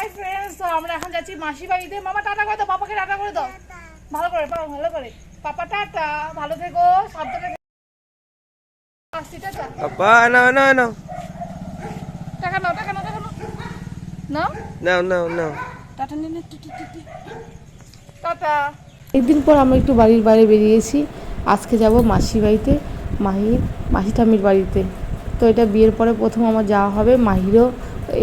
Hi friends তো আমরা এখন যাচ্ছি মাসি বাড়িতে মামা টাটা করে দাও পাপাকে টাটা করে দাও। ভালো করে পাও ভালো করে। Papa tata. ভালো থেকো সাবধানে. টাকা নাও টাকা নাও টাকা নাও। নাও. টাটা। টাটা। একদিন পর আমরা একটু বাড়ির বাইরে বেরিয়েছি। আজকে যাব মাসি বাড়িতে মাহির মাসি ঠামির বাড়িতে। তো এটা বিয়ের পরে প্রথম আমার যাওয়া হবে মাহিরও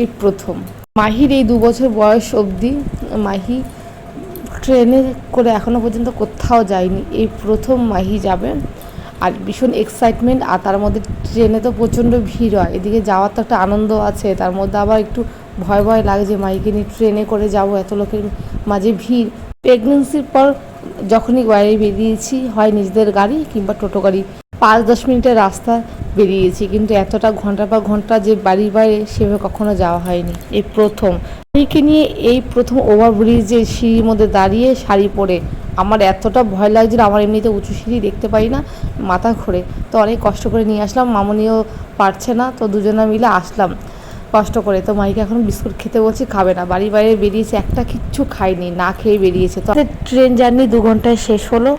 এই প্রথম। মাহির এই দু বছর বয়স অবধি, মাহি ট্রেনে করে এখনও পর্যন্ত কোথাও যায়নি। এই প্রথম মাহি যাবে। আর ভীষণ এক্সাইটমেন্ট আর তার মধ্যে ট্রেনে তো প্রচণ্ড ভিড় হয়। এদিকে যাওয়ার তো একটা আনন্দ আছে, তার মধ্যে আবার একটু ভয় ভয় লাগছে মাইকে নিয়ে ট্রেনে করে যাব, এত লোকের মাঝে ভিড়। প্রেগনেন্সির পর যখনই বাইরে বেরিয়েছি, হয় নিজেদের গাড়ি কিংবা টোটো গাড়ি, পাঁচ দশ মিনিটের রাস্তা বেরিয়েছি, কিন্তু এতটা ঘণ্টা পর ঘণ্টা যে বাড়ির বাইরে সেভাবে কখনো যাওয়া হয়নি। এই প্রথম। মেয়েকে নিয়ে এই প্রথম ওভারব্রিজে সিঁড়ির মধ্যে দাঁড়িয়ে শাড়ি পরে, আমার এতটা ভয় লাগছিল, আমার এমনিতে উঁচু সিঁড়ি দেখতে পাই না, মাথা ঘুরে। তো অনেক কষ্ট করে নিয়ে আসলাম, মামনিও পারছে না, তো দুজনে মিলে আসলাম। কষ্ট করে, তো মাইকে এখন বিস্কুট খেতে বলছি, খাবে না। বাড়ি বাইরে বেরিয়েছে, একটা কিচ্ছু খাইনি না খেয়ে বেরিয়েছে। তো ট্রেন জার্নি দু ঘন্টায় শেষ হলো।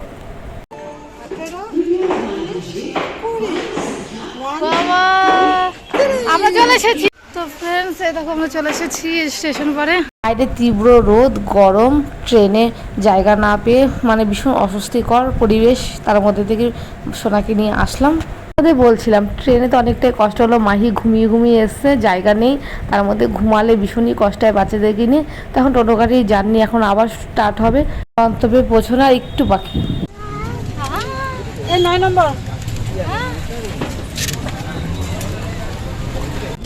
আমরা চলে এসেছি। তো ফ্রেন্ডস এই দেখো আমরা চলে এসেছি স্টেশন পরে বাইরে তীব্র রোদ গরম ট্রেনে জায়গা না পেয়ে মানে ভীষণ অস্বস্তিকর পরিবেশ। তার মধ্যে থেকে সোনাকে নিয়ে আসলাম। ওদের বলছিলাম ট্রেনে তো অনেকটাই কষ্ট হলো মাহি ঘুমিয়ে ঘুমিয়ে এসছে জায়গা নেই। তার মধ্যে ঘুমালে ভীষণই কষ্ট হয় বাচ্চাদেরকে নিয়ে। তখন টোটো গাড়ির জার্নি এখন আবার স্টার্ট হবে। গন্তব্যে পৌঁছানো একটু বাকি। নয় নম্বর।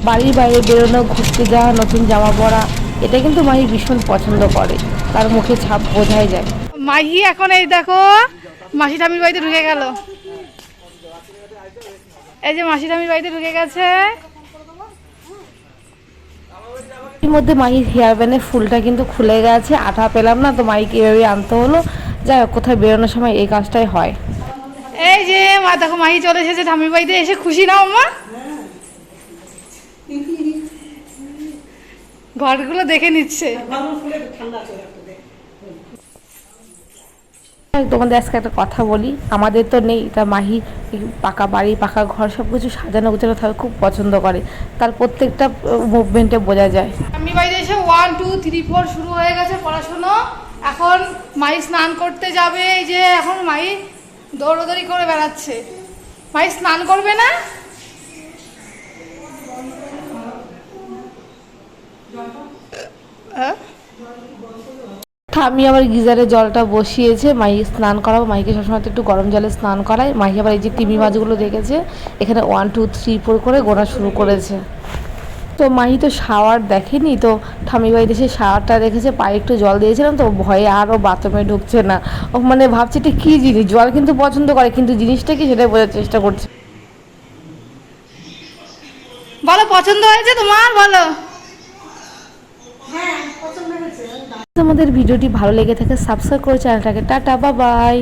বাড়ির বাইরে বেরোনো ঘুরতে যাওয়া নতুন জামা পরা এটা কিন্তু মাহি ভীষণ পছন্দ করে। তার মুখে ছাপ বোঝাই যায়। মাহি এখন এই দেখো মাসি ঠামির বাড়িতে ঢুকে গেল। এই যে মাসি ঠামির বাড়িতে ঢুকে গেছে। এর মধ্যে মাহির হেয়ার ব্যান্ডের ফুলটা কিন্তু খুলে গেছে। আঠা পেলাম না তো মাইকে এভাবে আনতে হলো। যাই হোক কোথায় বেরোনোর সময় এই কাজটাই হয়। এই যে মা দেখো মাহি চলে এসেছে ঠামির বাড়িতে এসে খুশি নাও মা। ঘরগুলো দেখে নিচ্ছে। তোমাদের আজকে একটা কথা বলি। আমাদের তো নেই তা মাহি পাকা বাড়ি পাকা ঘর সব কিছু সাজানো গোছানো থাকে খুব পছন্দ করে। তার প্রত্যেকটা মুভমেন্টে বোঝা যায়। আমি বাড়িতে এসে ওয়ান টু থ্রি ফোর শুরু হয়ে গেছে পড়াশুনো। এখন মাই স্নান করতে যাবে এই যে এখন মাই দৌড়দৌড়ি করে বেড়াচ্ছে। মাই স্নান করবে না? আমি আবার গিজারে জলটা বসিয়েছে, মাহি স্নান করাবো। মাইকে সবসময় তো একটু গরম জলে স্নান করাই। মাহি আবার এই যে টিভি মাছগুলো দেখেছে এখানে ওয়ান টু থ্রি ফোর করে গোনা শুরু করেছে। তো মাহি তো শাওয়ার দেখেনি, তো ঠামি বাড়িতে এসে শাওয়ারটা দেখেছে পায়ে একটু জল দিয়েছিলাম, তো ভয়ে আরও বাথরুমে ঢুকছে না। ও মানে ভাবছে এটা কী জিনিস? জল কিন্তু পছন্দ করে, কিন্তু জিনিসটা কি সেটাই বোঝার চেষ্টা করছে। বলো, পছন্দ হয়েছে তোমার? বলো। আমাদের ভিডিওটি ভালো লেগে থাকে সাবস্ক্রাইব করে চ্যানেলটাকে। টাটা বা বাই